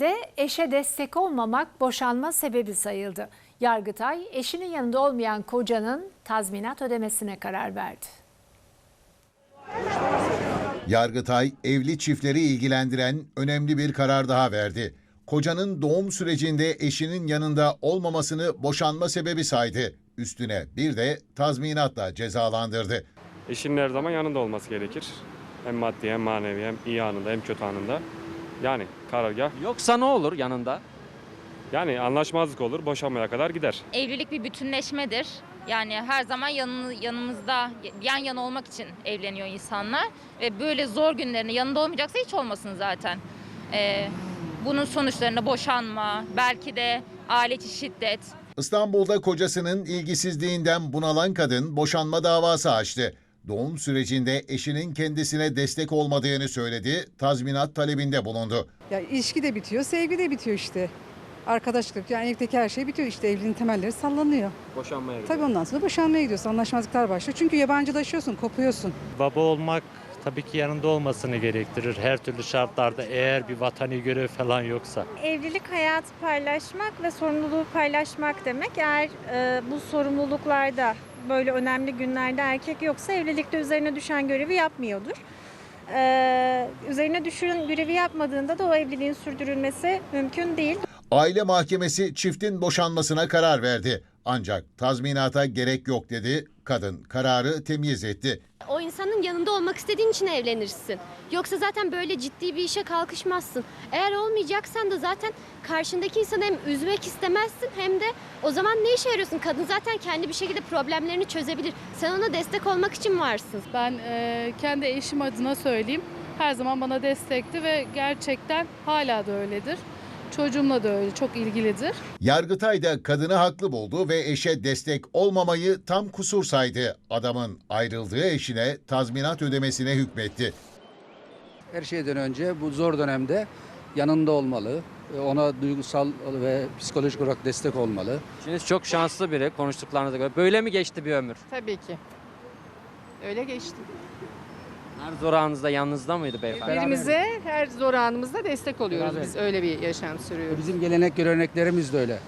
De eşe destek olmamak boşanma sebebi sayıldı. Yargıtay eşinin yanında olmayan kocanın tazminat ödemesine karar verdi. Yargıtay evli çiftleri ilgilendiren önemli bir karar daha verdi. Kocanın doğum sürecinde eşinin yanında olmamasını boşanma sebebi saydı. Üstüne bir de tazminatla cezalandırdı. Eşinin her zaman yanında olması gerekir. Hem maddi hem manevi hem iyi anında hem kötü anında. Yani karargah Yoksa ne olur yanında? yani anlaşmazlık olur boşanmaya kadar gider. Evlilik bir bütünleşmedir. Yani her zaman yanı, yanımızda yan yana olmak için evleniyor insanlar. Ve böyle zor günlerinde yanında olmayacaksa hiç olmasın zaten. Ee, bunun sonuçlarında boşanma, belki de aile içi şiddet, İstanbul'da kocasının ilgisizliğinden bunalan kadın boşanma davası açtı. Doğum sürecinde eşinin kendisine destek olmadığını söyledi, tazminat talebinde bulundu. Ya ilişki de bitiyor, sevgi de bitiyor işte. Arkadaşlık, yani evdeki her şey bitiyor işte evliliğin temelleri sallanıyor. Boşanmaya Tabii ondan sonra boşanmaya gidiyorsun, anlaşmazlıklar başlıyor. Çünkü yabancılaşıyorsun, kopuyorsun. Baba olmak tabii ki yanında olmasını gerektirir. Her türlü şartlarda eğer bir vatani görev falan yoksa. Evlilik hayatı paylaşmak ve sorumluluğu paylaşmak demek. Eğer e, bu sorumluluklarda böyle önemli günlerde erkek yoksa evlilikte üzerine düşen görevi yapmıyordur. E, üzerine düşen görevi yapmadığında da o evliliğin sürdürülmesi mümkün değil. Aile mahkemesi çiftin boşanmasına karar verdi. Ancak tazminata gerek yok dedi. Kadın kararı temyiz etti. O insanın yanında olmak istediğin için evlenirsin. Yoksa zaten böyle ciddi bir işe kalkışmazsın. Eğer olmayacaksan da zaten karşındaki insanı hem üzmek istemezsin hem de o zaman ne işe yarıyorsun? Kadın zaten kendi bir şekilde problemlerini çözebilir. Sen ona destek olmak için varsın. Ben e, kendi eşim adına söyleyeyim. Her zaman bana destekti ve gerçekten hala da öyledir. Çocuğumla da öyle çok ilgilidir. Yargıtay da kadını haklı buldu ve eşe destek olmamayı tam kusur saydı. Adamın ayrıldığı eşine tazminat ödemesine hükmetti. Her şeyden önce bu zor dönemde yanında olmalı. Ona duygusal ve psikolojik olarak destek olmalı. Şimdi çok şanslı biri konuştuklarınıza göre. Böyle mi geçti bir ömür? Tabii ki. Öyle geçti. Her zor anınızda yanınızda mıydı beyefendi? Birbirimize her zor anımızda destek oluyoruz. Beraber. Biz öyle bir yaşam sürüyoruz. Bizim gelenek göreneklerimiz de öyle.